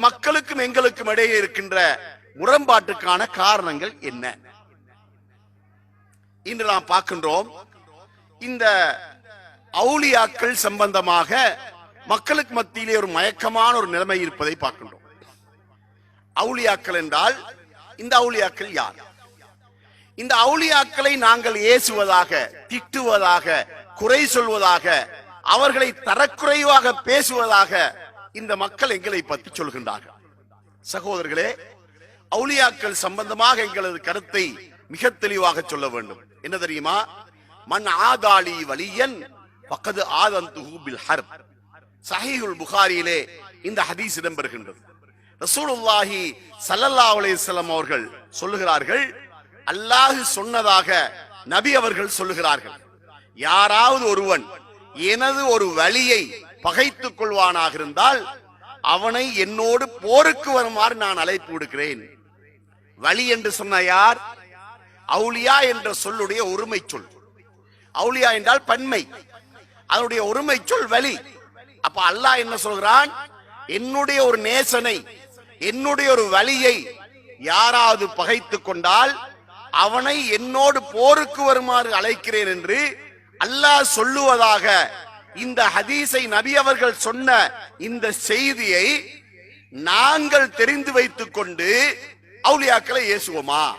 மக்களுக்கும் எங்களுக்கும் இடையே இருக்கின்ற முரண்பாட்டுக்கான காரணங்கள் என்ன? இன்று நாம் பார்க்கின்றோம் இந்த அவுலியாக்கள் சம்பந்தமாக மக்களுக்கு மத்தியிலே ஒரு மயக்கமான ஒரு நிலைமை இருப்பதை பார்க்கின்றோம். அவுலியாக்கள் என்றால் இந்த அவுலியாக்கள் யார்? இந்த அவுளியாக்களை நாங்கள் ஏசுவதாக திட்டுவதாக குறை சொல்வதாக அவர்களை தரக்குறைவாக பேசுவதாக இந்த மக்கள் எங்களை பற்றி சொல்கின்றார்கள். சகோதரர்களே அவுளியாக்கள் சம்பந்தமாக எங்களது கருத்தை மிக தெளிவாக சொல்ல வேண்டும். என்ன தெரியுமா? மண் ஆதாளி வலியன் பக்கது ஆதந்துஹு பில் ஹர்ப். சஹீஹுல் புகாரியிலே இந்த ஹதீஸ் இடம்பெறுகின்றது. ரசூலுல்லாஹி ஸல்லல்லாஹு அலைஹி வஸல்லம் அவர்கள் சொல்லுகிறார்கள் அல்லாஹ் சொன்னதாக நபி அவர்கள் சொல்லுகிறார்கள் யாராவது ஒருவன் எனது ஒரு வழியை பகைத்துக் கொள்வானாக இருந்தால் அவனை என்னோடு போருக்கு வருமாறு நான் அழைப்பு விடுக்கிறேன் வழி என்று சொன்ன யார்? அவுளியா என்ற சொல்லுடைய ஒருமை சொல். அவுளியா என்றால் பன்மை. அதனுடைய ஒருமை சொல் வழி. அப்ப அல்லாஹ் என்ன சொல்கிறான் என்னுடைய ஒரு நேசனை என்னுடைய ஒரு வழியை யாராவது பகைத்துக் கொண்டால் அவனை என்னோடு போருக்கு வருமாறு அழைக்கிறேன் என்று அல்லாஹ் சொல்லுவதாக இந்த ஹதீஸை நபி அவர்கள் சொன்ன இந்த செய்தியை நாங்கள் தெரிந்து வைத்துக் கொண்டு அவுளியாக்களை ஏசுவோமா?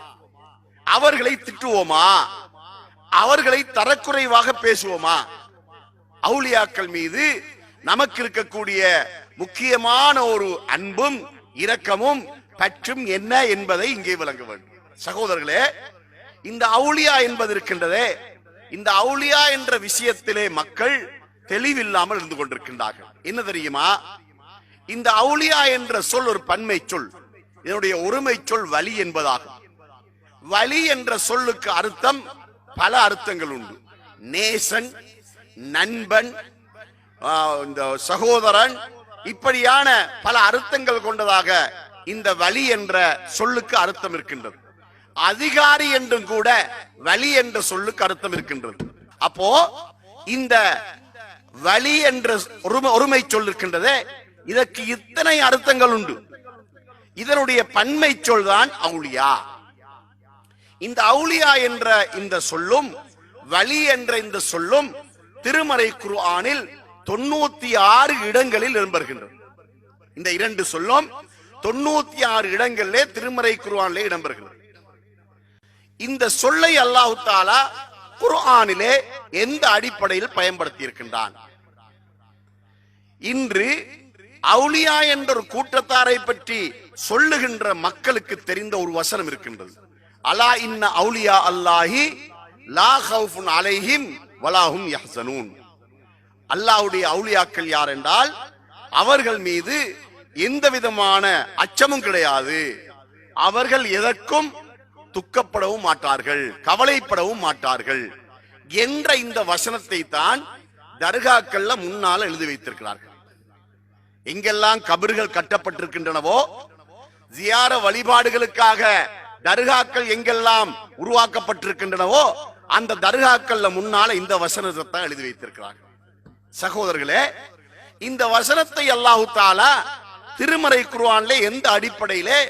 அவர்களை திட்டுவோமா? அவர்களை தரக்குறைவாக பேசுவோமா? அவுலியாக்கள் மீது நமக்கு இருக்கக்கூடிய முக்கியமான ஒரு அன்பும் இரக்கமும் பற்றும் என்ன என்பதை இங்கே விளங்க வேண்டும். சகோதரர்களே இந்த அவுளியா என்பது இருக்கின்றதே. இந்த அவுளியா என்ற விஷயத்திலே மக்கள் தெளிவில்லாமல் இருந்து கொண்டிருக்கின்றார்கள். என்ன தெரியுமா? இந்த அவுளியா என்ற சொல் ஒரு பன்மை சொல். இதனுடைய ஒருமை சொல் வலி என்பதாகும். வலி என்ற சொல்லுக்கு அர்த்தம் பல அர்த்தங்கள் உண்டு. நேசன் நண்பன் இந்த சகோதரன் இப்படியான பல அர்த்தங்கள் கொண்டதாக இந்த வலி என்ற சொல்லுக்கு அர்த்தம் இருக்கின்றது. அதிகாரி என்றும் கூட வலி என்ற சொல்லுக்கு அர்த்தம் இருக்கின்றது. அப்போ இந்த வலி என்ற ஒருமை ஒருமை சொல் இருக்கின்றதே இதற்கு இத்தனை அர்த்தங்கள் உண்டு இதனுடைய பன்மை சொல் தான் அவுளியா. இந்த அவுளியா என்ற இந்த சொல்லும் வலி என்ற இந்த சொல்லும் திருமறை குர்ஆனில் தொண்ணூத்தி ஆறு இடங்களில் இடம்பெறுகின்றது. இந்த இரண்டு சொல்லும் தொண்ணூத்தி ஆறு இடங்களிலே திருமறை குர்ஆனிலே இடம்பெறுகிறது இந்த சொல்லை அல்லாஹு தாலா குர்ஆனிலே எந்த அடிப்படையில் பயன்படுத்தி இருக்கின்றான் இன்று அவுளியா என்ற ஒரு கூட்டத்தாரை பற்றி சொல்லுகின்ற மக்களுக்கு தெரிந்த ஒரு வசனம் இருக்கின்றது. அலா இன்ன அவுலியா அல்லாஹி லா ஹவுஃபுன் அலைஹிம் வலாஹும் யஹ்சனூன். அல்லாஹ்வுடைய அவுளியாக்கள் யார் என்றால் அவர்கள் மீது எந்த விதமான அச்சமும் கிடையாது. அவர்கள் எதற்கும் துக்கப்படவும் மாட்டார்கள் கவலைப்படவும் மாட்டார்கள். என்ற இந்த வசனத்தை தான் தர்காக்கள்ல முன்னால எழுதி வைத்திருக்கிறார்கள். எங்கெல்லாம் கபர்கள் கட்டப்பட்டிருக்கின்றனவோ ஜியார வழிபாடுகளுக்காக தர்காக்கள் எங்கெல்லாம் உருவாக்கப்பட்டிருக்கின்றனவோ அந்த தர்காக்கள்ல முன்னால இந்த வசனத்தை தான் எழுதி வைத்திருக்கிறார்கள். சகோதரர்களே இந்த வசனத்தை அல்லாஹு தாலா திருமறை குருவான்ல எந்த அடிப்படையிலே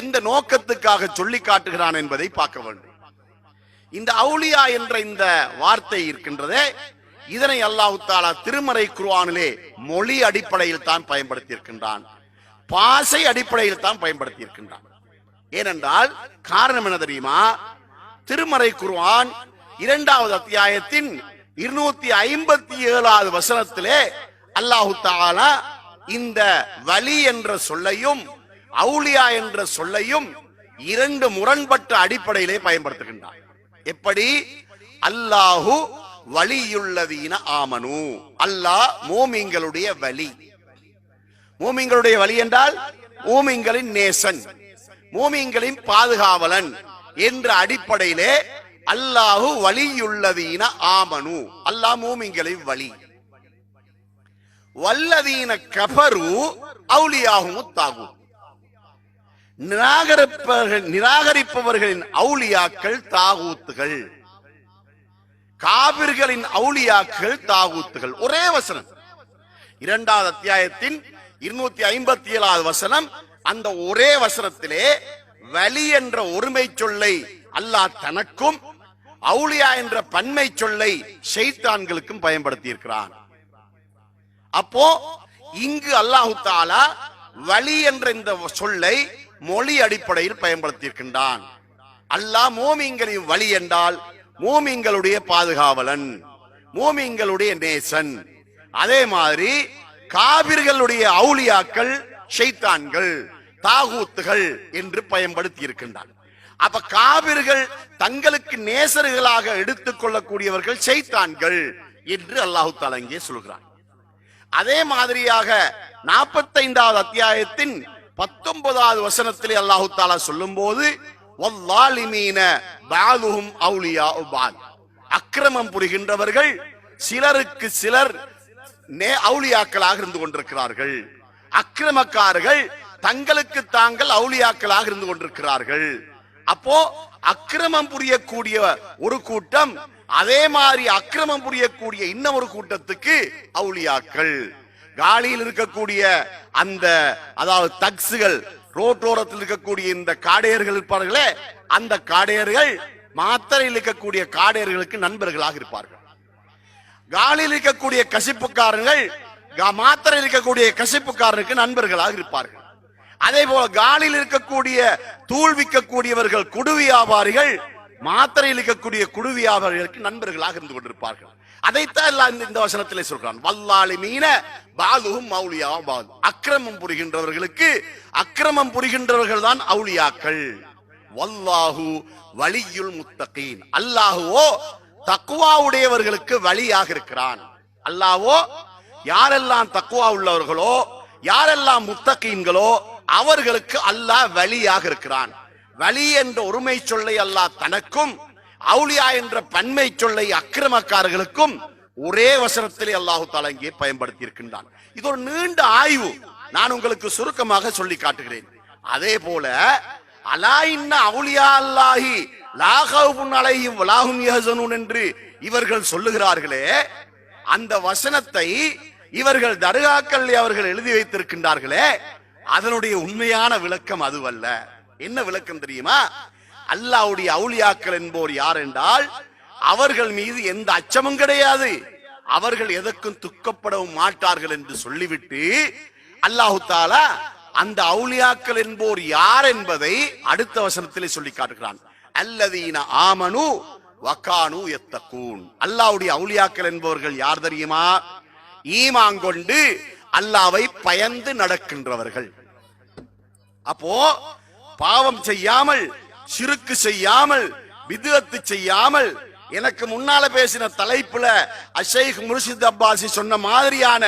எந்த நோக்கத்துக்காக சொல்லி காட்டுகிறான் என்பதை பார்க்க வேண்டும். இந்த அவுலியா என்ற இந்த வார்த்தை இருக்கின்றதே இதனை அல்லாஹு தாலா திருமறை குருவானிலே மொழி அடிப்படையில் தான் பயன்படுத்தி இருக்கின்றான் பாசை அடிப்படையில் தான் பயன்படுத்தி இருக்கின்றான் ஏனென்றால் காரணம் என்ன தெரியுமா? திருமறை குருவான் இரண்டாவது அத்தியாயத்தின் இருநூத்தி ஐம்பத்தி ஏழாவது வசனத்திலே அல்லாஹு தாலா இந்த வலி என்ற சொல்லையும் அவுளியா என்ற சொல்லையும் இரண்டு முரண்பட்ட அடிப்படையிலே பயன்படுத்துகின்றார் எப்படி? அல்லாஹு வழியுள்ளதீன ஆமனு. அல்லாஹ் மூமிங்களுடைய வலி. மூமிங்களுடைய வழி என்றால் மூமிங்களின் நேசன் மூமிங்களின் பாதுகாவலன் என்ற அடிப்படையிலே அல்லாஹு வழியுள்ளதீன ஆமனு. அல்லாஹ் மூமிங்களின் வழி வல்லதீன கபரு அவுலியாகும் தாகும் நிராகரிப்பவர்கள் நிராகரிப்பவர்களின் அவுளியாக்கள் தாகூத்துகள். காபிர்களின் அவுளியாக்கள் தாகூத்துகள். ஒரே வசனம். இரண்டாவது அத்தியாயத்தின் இருநூத்தி ஐம்பத்தி ஏழாவது வசனம். அந்த ஒரே வசனத்திலே வலி என்ற ஒருமை சொல்லை அல்லாஹ் தனக்கும் அவுலியா என்ற பன்மை சொல்லை செய்தான்களுக்கும் பயன்படுத்தி இருக்கிறான் அப்போ இங்கு அல்லாஹு தாலா வலி என்ற இந்த சொல்லை மொழி அடிப்படையில் பயன்படுத்தியிருக்கின்றான். அல்லாஹ் மோமிங்களின் வழி என்றால் மோமிங்களுடைய பாதுகாவலன் மோமிங்களுடைய நேசன். அதே மாதிரி காவிர்களுடைய அவுளியாக்கள் ஷைத்தான்கள் தாகூத்துகள் என்று பயன்படுத்தி இருக்கின்றான் அப்ப காவிர்கள் தங்களுக்கு நேசர்களாக எடுத்துக் கொள்ளக்கூடியவர்கள் செய்தான்கள் என்று அல்லாஹு தாலங்கே சொல்கிறான். அதே மாதிரியாக நாற்பத்தைந்தாவது அத்தியாயத்தின் பத்தொன்பதாவது வசனத்திலே அல்லாஹு தாலா சொல்லும் போது அக்கிரமம் புரிகின்றவர்கள் சிலருக்கு சிலர் நே அவுலியாக்களாக இருந்து கொண்டிருக்கிறார்கள். அக்கிரமக்காரர்கள் தங்களுக்கு தாங்கள் அவுலியாக்களாக இருந்து கொண்டிருக்கிறார்கள். அப்போ அக்கிரமம் புரியக்கூடிய ஒரு கூட்டம் அதே மாதிரி அக்கிரமம் புரியக்கூடிய இன்னும் ஒரு கூட்டத்துக்கு அவுலியாக்கள். காலியில் இருக்கக்கூடிய அந்த அதாவது தக்ஸுகள் ரோட்டோரத்தில் இருக்கக்கூடிய இந்த காடையர்கள் இருப்பார்களே அந்த காடையர்கள் மாத்திரையில் இருக்கக்கூடிய காடையர்களுக்கு நண்பர்களாக இருப்பார்கள். காலியில் இருக்கக்கூடிய கசிப்புக்காரர்கள் மாத்திரையில் இருக்கக்கூடிய கசிப்புக்காரருக்கு நண்பர்களாக இருப்பார்கள். அதே போல காலில் இருக்கக்கூடிய தூள் விற்கக்கூடியவர்கள் குடு வியாபாரிகள் மாத்திரை இழுக்கக்கூடிய குடு நண்பர்களாக இருந்து கொண்டிருப்பார்கள். அதைத்தான் எல்லாம் இந்த- இந்த வசனத்திலே சொல்கிறான். வல்லாளி மீன பாலுவும் மௌலியாவும் பாலு. அக்கிரமம் புரிகின்றவர்களுக்கு அக்கிரமம் புரிகின்றவர்கள் தான் அவுளியாக்கள். வல்லாஹு வலியுல் முத்தகீன். அல்லாஹுவோ தக்குவாவுடையவர்களுக்கு வழியாக இருக்கிறான். அல்லாவோ யாரெல்லாம் தக்குவா உள்ளவர்களோ யாரெல்லாம் முத்தகீன்களோ அவர்களுக்கு அல்லாஹ் வழியாக இருக்கிறான். வலி என்ற ஒருமை சொல்லை அல்லாஹ் தனக்கும் அவுளியா என்ற பன்மை சொல்லை அக்கிரமக்காரர்களுக்கும் ஒரே வசனத்திலே அல்லாஹு தாலா இங்கே பயன்படுத்தி இருக்கின்றான் இது ஒரு நீண்ட ஆய்வு. நான் உங்களுக்கு சுருக்கமாக சொல்லி காட்டுகிறேன். அதே போல அலா இன்ன அவுலியா அல்லாஹி லாகவுன் அலையும் என்று இவர்கள் சொல்லுகிறார்களே அந்த வசனத்தை இவர்கள் தர்காக்கள் அவர்கள் எழுதி வைத்திருக்கின்றார்களே அதனுடைய உண்மையான விளக்கம் அதுவல்ல. என்ன விளக்கம் தெரியுமா? அல்லாஹ்வுடைய அவுளியாக்கள் என்போர் யார் என்றால் அவர்கள் மீது எந்த அச்சமும் கிடையாது. அவர்கள் எதற்கும் துக்கப்படவும் மாட்டார்கள் என்று சொல்லிவிட்டு அல்லாஹு தாலா அந்த அவுளியாக்கள் என்போர் யார் என்பதை அடுத்த வசனத்திலே சொல்லி காட்டுகிறான். அல்லதீன ஆமனு வக்கானு எத்தக்கூன் அல்லாவுடைய அவுளியாக்கள் என்பவர்கள் யார் தெரியுமா? ஈமாங்கொண்டு அல்லாவை பயந்து நடக்கின்றவர்கள். அப்போ பாவம் செய்யாமல் சிறுக்கு செய்யாமல் விதுவத்து செய்யாமல் எனக்கு முன்னால பேசின தலைப்புல அஷைக் முர்ஷித் அப்பாசி சொன்ன மாதிரியான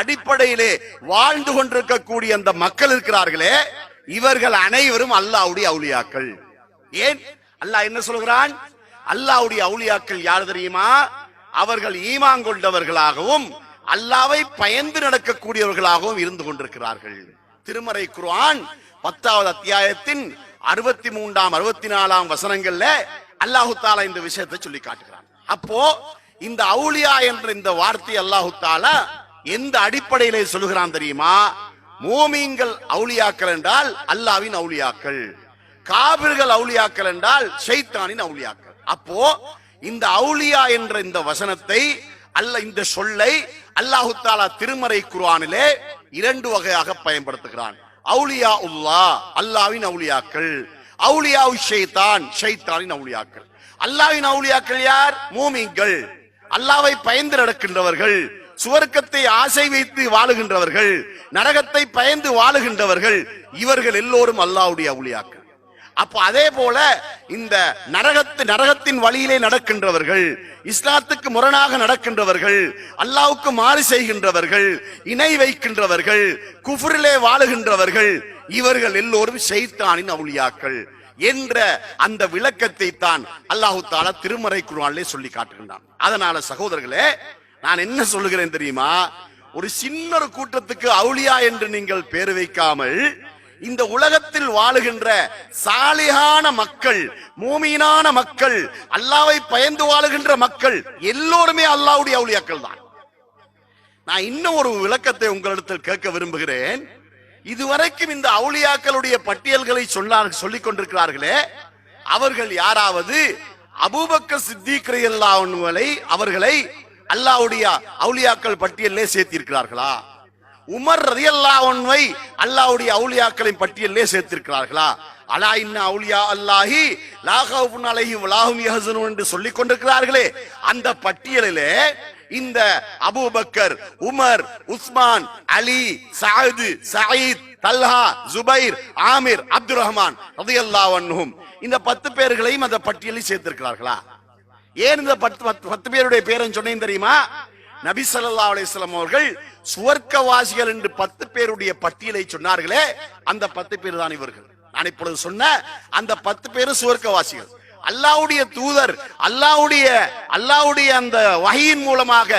அடிப்படையிலே வாழ்ந்து கொண்டிருக்கக்கூடிய அந்த மக்கள் இருக்கிறார்களே இவர்கள் அனைவரும் அல்லாவுடைய அவுளியாக்கள். ஏன்? அல்லாஹ் என்ன சொல்கிறான்? அல்லாவுடைய அவுலியாக்கள் யார் தெரியுமா? அவர்கள் ஈமான் கொண்டவர்களாகவும் அல்லாவை பயந்து நடக்கக்கூடியவர்களாகவும் இருந்து கொண்டிருக்கிறார்கள். திருமறை குர்ஆன் பத்தாவது அத்தியாயத்தின் அறுபத்தி மூன்றாம் அறுபத்தி நாலாம் வசனங்கள்ல அல்லாஹு தாலா இந்த விஷயத்தை சொல்லி காட்டுகிறான். அப்போ இந்த அவுளியா என்ற இந்த வார்த்தை அல்லாஹு தாலா எந்த அடிப்படையிலே சொல்லுகிறான் தெரியுமா? மூமீன்கள் அவுளியாக்கள் என்றால் அல்லாவின் அவுளியாக்கள் காபிர்கள் அவுளியாக்கள் என்றால் ஷைத்தானின் அவுளியாக்கள். அப்போ இந்த அவுளியா என்ற இந்த வசனத்தை அல்ல இந்த சொல்லை அல்லாஹு தாலா திருமறை குர்ஆனிலே இரண்டு வகையாக பயன்படுத்துகிறான். அவுளியா உல்லா அல்லாவின் அவுலியாக்கள் அவுளியா ஷைத்தான் ஷைத்தானின் அவுலியாக்கள் அல்லாவின் அவுலியாக்கள் யார்? மூமிங்கள் அல்லாவை பயந்து நடக்கின்றவர்கள் சுவர்க்கத்தை ஆசை வைத்து வாழுகின்றவர்கள் நரகத்தை பயந்து வாழுகின்றவர்கள் இவர்கள் எல்லோரும் அல்லாவுடைய அவுளியாக்கள். அப்போ அதே போல இந்த நரகத்து நரகத்தின் வழியிலே நடக்கின்றவர்கள் இஸ்லாத்துக்கு முரணாக நடக்கின்றவர்கள் அல்லாவுக்கு மாறு செய்கின்றவர்கள் இணை வைக்கின்றவர்கள் குஃபுரிலே வாழுகின்றவர்கள் இவர்கள் எல்லோரும் செய்தானின் அவுளியாக்கள் என்ற அந்த விளக்கத்தை தான் அல்லாஹு தாலா திருமறை குர்ஆனிலே சொல்லி காட்டுகின்றான். அதனால சகோதரர்களே நான் என்ன சொல்லுகிறேன் தெரியுமா? ஒரு சின்ன ஒரு கூட்டத்துக்கு அவுளியா என்று நீங்கள் பேர் வைக்காமல் இந்த உலகத்தில் வாழுகின்ற சாலிகான மக்கள் மூமீனான மக்கள் அல்லாவை பயந்து வாழுகின்ற மக்கள் எல்லோருமே அல்லாவுடைய அவுளியாக்கள் தான். நான் இன்னும் ஒரு விளக்கத்தை உங்களிடத்தில் கேட்க விரும்புகிறேன். இதுவரைக்கும் இந்த அவுளியாக்களுடைய பட்டியல்களை சொன்னார் சொல்லிக் கொண்டிருக்கிறார்களே அவர்கள் யாராவது அபூபக்க சித்திக் அவர்களை அல்லாவுடைய அவுளியாக்கள் பட்டியலிலே சேர்த்திருக்கிறார்களா? உமர் ரதியல்லா ஒன்வை அல்லாவுடைய அவுலியாக்களின் பட்டியலிலே சேர்த்திருக்கிறார்களா? அலா இன்ன அவுளியா அல்லாஹி லாஹவுன் அலைஹி வலாஹும் யஹ்சனூன் என்று சொல்லிக் கொண்டிருக்கிறார்களே. அந்த பட்டியலிலே இந்த Abu Bakr Umar Usman Ali Saad Saeed Talha Zubair Aamir Abdul Rahman ரதியல்லா அன்ஹும். இந்த பத்து பேர்களையும் அந்த பட்டியலில் சேர்த்திருக்கிறார்களா? ஏன் இந்த பத்து பத்து- பத்து பேருடைய பேரன் சொன்னேன் தெரியுமா? நபி சல்லா அலிஸ்லாம் அவர்கள் சுவர்க்கவாசிகள் என்று பத்து பேருடைய பட்டியலை சொன்னார்களே அந்த பத்து பேர் தான் இவர்கள். நான் இப்பொழுது சொன்ன அந்த பத்து பேரும் சுவர்க்கவாசிகள். அல்லாவுடைய தூதர் அல்லாவுடைய அல்லாஹ்வுடைய அந்த வகையின் மூலமாக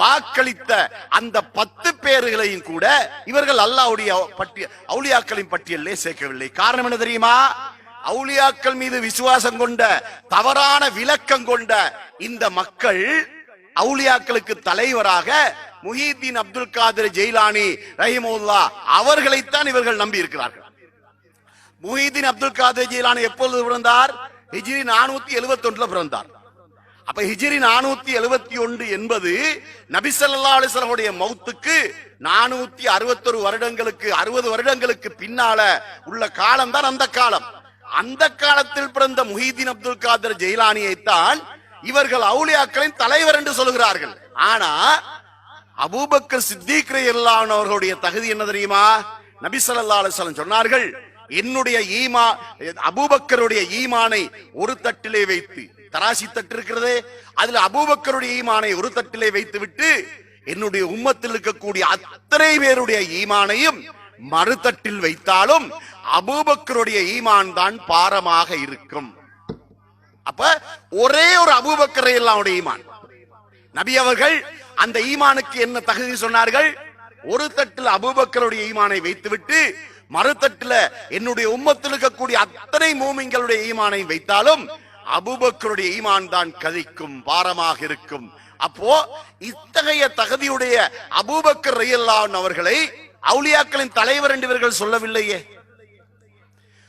வாக்களித்த அந்த பத்து பேர்களையும் கூட இவர்கள் அல்லாவுடைய பட்டிய அவுளியாக்களின் பட்டியலே சேர்க்கவில்லை. காரணம் என்ன தெரியுமா? அவுளியாக்கள் மீது விசுவாசம் கொண்ட தவறான விளக்கம் கொண்ட இந்த மக்கள் அவுளியாக்களுக்கு தலைவராக முஹிதீன் அப்துல் காதிர் ஜெயிலானி ரஹிமுல்லா அவர்களைத்தான் இவர்கள் நம்பி இருக்கிறார்கள். முஹீதீன் அப்துல் காதிர் ஜெயிலானி எப்பொழுது பிறந்தார்? ஹிஜ்ரி நானூத்தி எழுபத்தி ஒன்றுல பிறந்தார். அப்ப ஹிஜ்ரி நானூத்தி எழுபத்தி ஒன்று என்பது நபிசல்லா அலிசலமுடைய மௌத்துக்கு நானூத்தி அறுபத்தொரு வருடங்களுக்கு அறுபது வருடங்களுக்கு பின்னால உள்ள காலம் தான் அந்த காலம். அந்த காலத்தில் பிறந்த முஹீதீன் அப்துல் காதர் ஜெயிலானியைத்தான் இவர்கள் அவுலியாக்களின் தலைவர் என்று சொல்கிறார்கள் ஆனா அபூபக்கர் சித்திக் அவர்களுடைய தகுதி என்ன தெரியுமா? நபி ஸல்லல்லாஹு அலைஹி சொன்னார்கள் என்னுடைய ஈமா அபூபக்கருடைய ஈமானை ஒரு தட்டிலே வைத்து தராசி தட்டு இருக்கிறதே அதுல அபூபக்கருடைய ஈமானை ஒரு தட்டிலே வைத்து விட்டு என்னுடைய உம்மத்தில் இருக்கக்கூடிய அத்தனை பேருடைய ஈமானையும் மறுதட்டில் வைத்தாலும் அபூபக்கருடைய ஈமான் தான் பாரமாக இருக்கும். அப்ப ஒரே ஒரு அபூபக்கரை எல்லாம் ஈமான். நபி அவர்கள் அந்த ஈமானுக்கு என்ன தகுதி சொன்னார்கள்? ஒரு தட்டில் அபூபக்கருடைய ஈமானை வைத்துவிட்டு மறுதட்டில் என்னுடைய உம்மத்தில் இருக்கக்கூடிய அத்தனை மூமிங்களுடைய ஈமானை வைத்தாலும் அபூபக்கருடைய ஈமான் தான் கதிக்கும் பாரமாக இருக்கும். அப்போ இத்தகைய தகுதியுடைய அபூபக்கர் ரயில்லான் அவர்களை அவுலியாக்களின் தலைவர் என்று இவர்கள் சொல்லவில்லையே.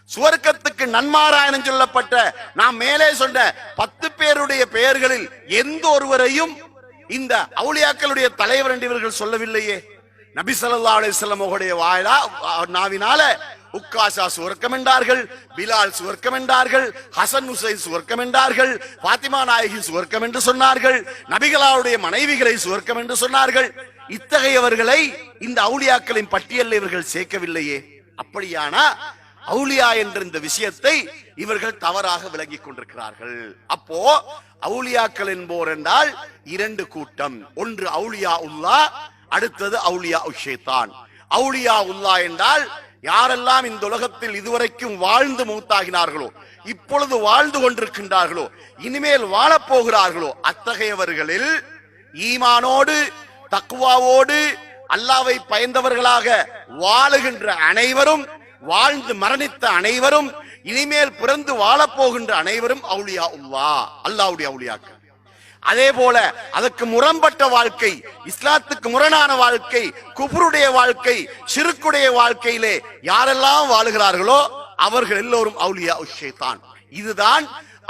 சுவர்க்கத்துக்கு நன்மாராயணம் சொல்லப்பட்ட நாம் மேலே சொன்ன பத்து பேருடைய பெயர்களில் எந்த ஒருவரையும் இந்த அவுளியாக்களுடைய தலைவர் என்று இவர்கள் சொல்லவில்லையே. நபி சல்லா அலைஹி அவருடைய வாயிலா நாவினால உக்காஷா சுவர்க்கம் என்றார்கள் பிலால் சுவர்க்கம் என்றார்கள் ஹசன் ஹுசைன் சுவர்க்கம் என்றார்கள் பாத்திமா நாயகி சுவர்க்கம் என்று சொன்னார்கள் நபிகளாவுடைய மனைவிகளை சுவர்க்கம் என்று சொன்னார்கள். இத்தகையவர்களை இந்த அவுளியாக்களின் பட்டியலில் இவர்கள் சேர்க்கவில்லையே. அப்படியானா அவுலியா என்ற இந்த விஷயத்தை இவர்கள் தவறாக விளங்கிக் கொண்டிருக்கிறார்கள். அப்போ அவுலியாக்கள் என்போர் என்றால் இரண்டு கூட்டம். ஒன்று அவுலியா உல்லா அடுத்தது அவுலியா உஷேத்தான் அவுலியா உல்லா என்றால் யாரெல்லாம் இந்த உலகத்தில் இதுவரைக்கும் வாழ்ந்து மூத்தாகினார்களோ இப்பொழுது வாழ்ந்து கொண்டிருக்கின்றார்களோ இனிமேல் வாழப்போகிறார்களோ அத்தகையவர்களில் ஈமானோடு தக்குவாவோடு அல்லாவை பயந்தவர்களாக வாழுகின்ற அனைவரும் வாழ்ந்து மரணித்த அனைவரும் இனிமேல் பிறந்து வாழப்போகின்ற அனைவரும் அவுளியா உல்லா அல்லாவுடைய அவுலியாக்கள் அதே போல அதற்கு முரம்பட்ட வாழ்க்கை இஸ்லாத்துக்கு முரணான வாழ்க்கை குபுருடைய வாழ்க்கை சிறுக்குடைய வாழ்க்கையிலே யாரெல்லாம் வாழுகிறார்களோ அவர்கள் எல்லோரும் அவுலியா உஷேதான் இதுதான்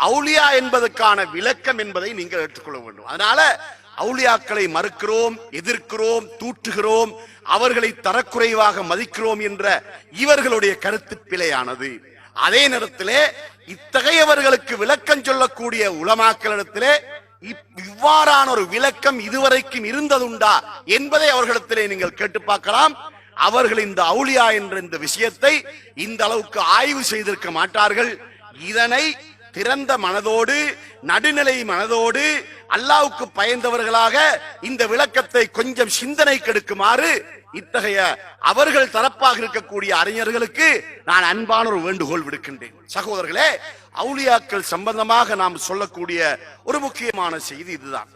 அவுலியா என்பதற்கான விளக்கம் என்பதை நீங்கள் ஏற்றுக்கொள்ள வேண்டும். அதனால அவுளியாக்களை மறுக்கிறோம் எதிர்க்கிறோம் தூற்றுகிறோம் அவர்களை தரக்குறைவாக மதிக்கிறோம் என்ற இவர்களுடைய கருத்து பிழையானது. அதே நேரத்திலே இத்தகையவர்களுக்கு விளக்கம் சொல்லக்கூடிய உலமாக்களிடத்திலே இப்- இவ்வாறான ஒரு விளக்கம் இதுவரைக்கும் இருந்ததுண்டா என்பதை அவர்களிடத்திலே நீங்கள் கேட்டு பார்க்கலாம். அவர்கள் இந்த அவுளியா என்ற இந்த விஷயத்தை இந்த அளவுக்கு ஆய்வு செய்திருக்க மாட்டார்கள். இதனை திறந்த மனதோடு நடுநிலை மனதோடு அல்லாவுக்கு பயந்தவர்களாக இந்த விளக்கத்தை கொஞ்சம் சிந்தனை கெடுக்குமாறு இத்தகைய அவர்கள் தரப்பாக இருக்கக்கூடிய அறிஞர்களுக்கு நான் அன்பான ஒரு வேண்டுகோள் விடுக்கின்றேன். சகோதரர்களே அவுலியாக்கள் சம்பந்தமாக நாம் சொல்லக்கூடிய ஒரு முக்கியமான செய்தி இதுதான்.